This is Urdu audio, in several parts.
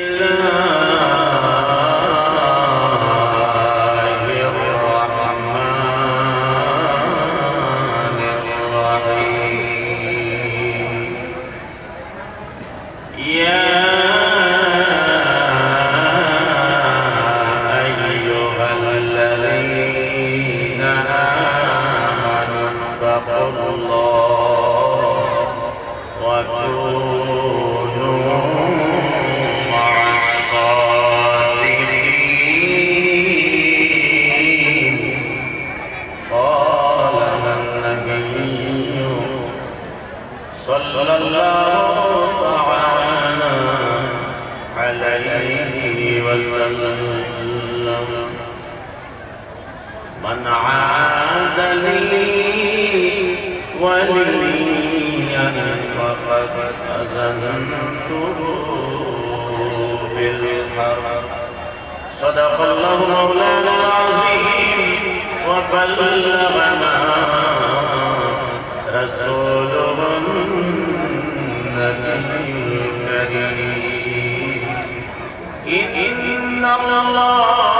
الله من عاد لي وليا فقد أذنته بالحرب. صدق الله مولانا العظيم وبلغنا النبي. الكريم إن الله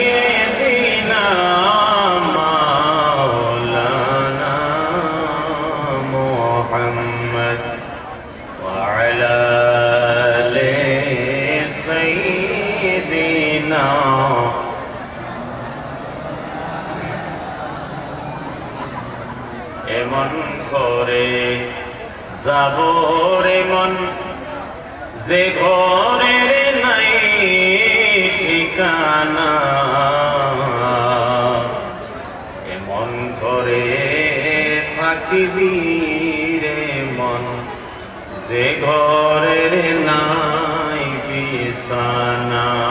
এমন করে যাব রে মন, যে ঘরে নাই ঠিকানা। এমন করে থাকিবি রে মন, যে ঘরে নাই বিছানা।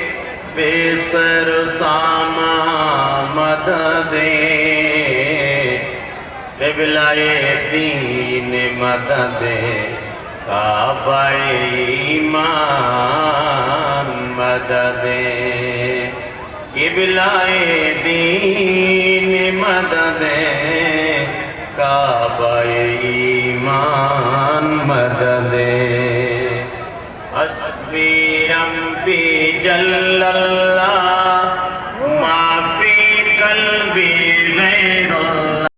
اعظم بمنے ساما مدد قبلہ دین مدد کعبہ ایمان مدد قبلہ دین مدد کعبہ ایمان مدد النبي جل الله.